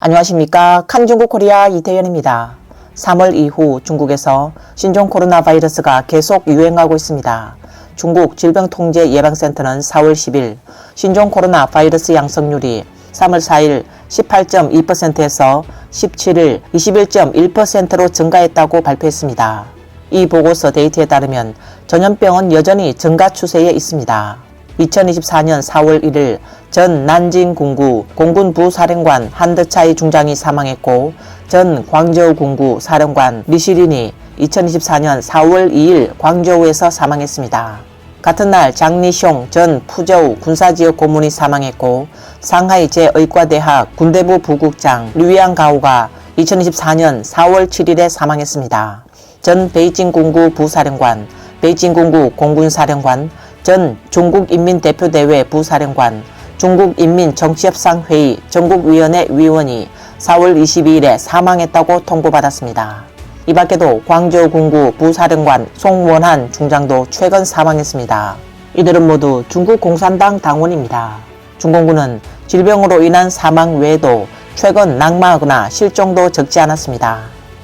안녕하십니까. 칸중국 코리아 이태현입니다. 3월 이후 중국에서 신종 코로나 바이러스가 계속 유행하고 있습니다. 중국 질병통제예방센터는 4월 10일 신종 코로나 바이러스 양성률이 3월 4일 18.2%에서 17일 21.1%로 증가했다고 발표했습니다. 이 보고서 데이터에 따르면 전염병은 여전히 증가 추세에 있습니다. 2024년 4월 1일 전 난징군구 공군 부사령관 한드차이 중장이 사망했고 전 광저우 군구 사령관 리시린이 2024년 4월 2일 광저우에서 사망했습니다. 같은 날 장리숑 전 푸저우 군사지역 고문이 사망했고 상하이 제의과대학 군대부 부국장 류양 가오가 2024년 4월 7일에 사망했습니다. 전 베이징 공구 부사령관, 베이징 공구 공군사령관, 전 중국인민대표대회 부사령관, 중국인민정치협상회의 전국위원회 위원이 4월 22일에 사망했다고 통보받았습니다. 이 밖에도 광저우 군구 부사령관 송원한 중장도 최근 사망했습니다. 이들은 모두 중국 공산당 당원입니다. 중공군은 질병으로 인한 사망 외에도 최근 낙마하거나 실종도 적지 않았습니다.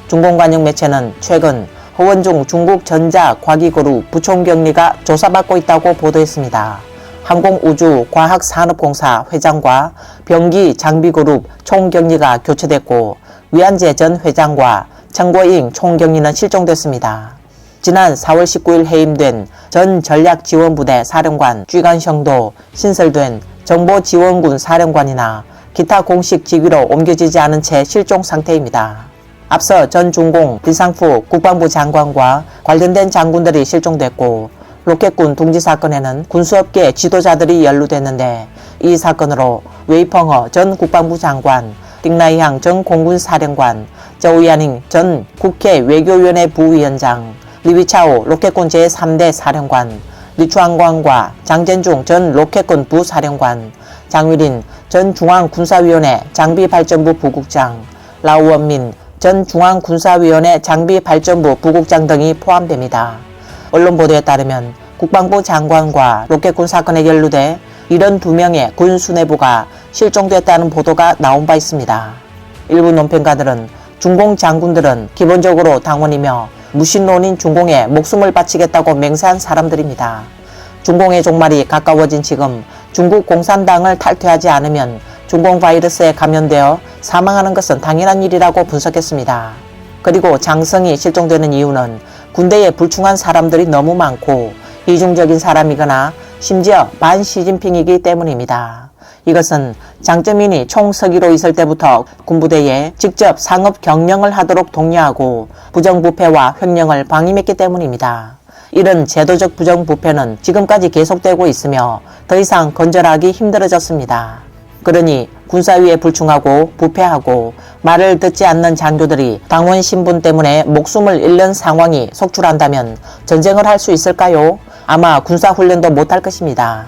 중공관영 매체는 최근 허원중 중국 전자과기그룹 부총경리가 조사받고 있다고 보도했습니다. 항공우주과학산업공사 회장과 병기 장비그룹 총경리가 교체됐고 위안재 전 회장과 청고잉 총경리는 실종됐습니다. 지난 4월 19일 해임된 전 전략지원부대 사령관 쥐간성도 신설된 정보지원군 사령관이나 기타 공식 직위로 옮겨지지 않은 채 실종 상태입니다. 앞서 전 중공 비상프 국방부 장관과 관련된 장군들이 실종됐고 로켓군 둥지 사건에는 군수업계 지도자들이 연루됐는데 이 사건으로 웨이펑어 전 국방부 장관, 띵라이향 전 공군 사령관, 저우야닝 전 국회 외교위원회 부위원장, 리위차오 로켓군 제3대 사령관, 리추항광과 장젠중 전 로켓군 부사령관, 장유린 전 중앙군사위원회 장비발전부 부국장, 라우원민 전 중앙군사위원회 장비발전부 부국장 등이 포함됩니다. 언론 보도에 따르면 국방부 장관과 로켓군 사건에 연루돼 이런 두 명의 군 수뇌부가 실종됐다는 보도가 나온 바 있습니다. 일부 논평가들은 중공 장군들은 기본적으로 당원이며 무신론인 중공에 목숨을 바치겠다고 맹세한 사람들입니다. 중공의 종말이 가까워진 지금 중국 공산당을 탈퇴하지 않으면 중공 바이러스에 감염되어 사망하는 것은 당연한 일이라고 분석했습니다. 그리고 장성이 실종되는 이유는 군대에 불충한 사람들이 너무 많고 이중적인 사람이거나 심지어 반 시진핑이기 때문입니다. 이것은 장점인이 총서기로 있을 때부터 군부대에 직접 상업 경영을 하도록 독려하고 부정부패와 횡령을 방임했기 때문입니다. 이런 제도적 부정부패는 지금까지 계속되고 있으며 더 이상 건절하기 힘들어졌습니다. 그러니 군사위에 불충하고 부패하고 말을 듣지 않는 장교들이 당원 신분 때문에 목숨을 잃는 상황이 속출한다면 전쟁을 할 수 있을까요? 아마 군사 훈련도 못할 것입니다.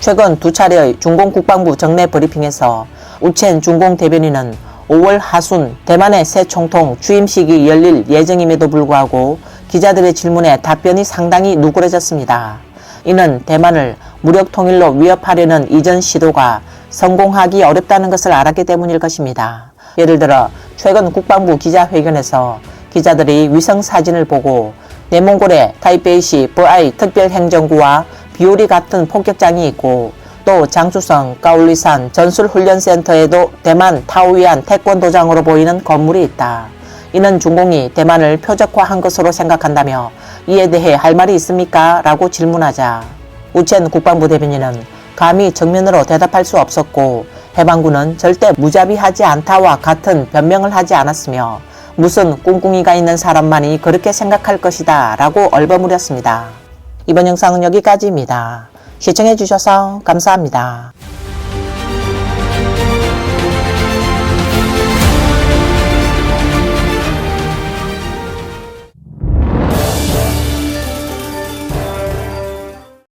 최근 두 차례의 중공 국방부 정례 브리핑에서 우첸 중공 대변인은 5월 하순 대만의 새 총통 취임식이 열릴 예정임에도 불구하고 기자들의 질문에 답변이 상당히 누그러졌습니다. 이는 대만을 무력 통일로 위협하려는 이전 시도가 성공하기 어렵다는 것을 알았기 때문일 것입니다. 예를 들어 최근 국방부 기자회견에서 기자들이 위성 사진을 보고 내몽골의 타이베이시 버아이 특별행정구와 비오리 같은 폭격장이 있고 또 장수성 까울리산 전술훈련센터에도 대만 타오이안 태권도장으로 보이는 건물이 있다. 이는 중공이 대만을 표적화한 것으로 생각한다며 이에 대해 할 말이 있습니까? 라고 질문하자 우첸 국방부 대변인은 감히 정면으로 대답할 수 없었고 해방군은 절대 무자비하지 않다와 같은 변명을 하지 않았으며 무슨 꿍꿍이가 있는 사람만이 그렇게 생각할 것이다 라고 얼버무렸습니다. 이번 영상은 여기까지입니다. 시청해주셔서 감사합니다.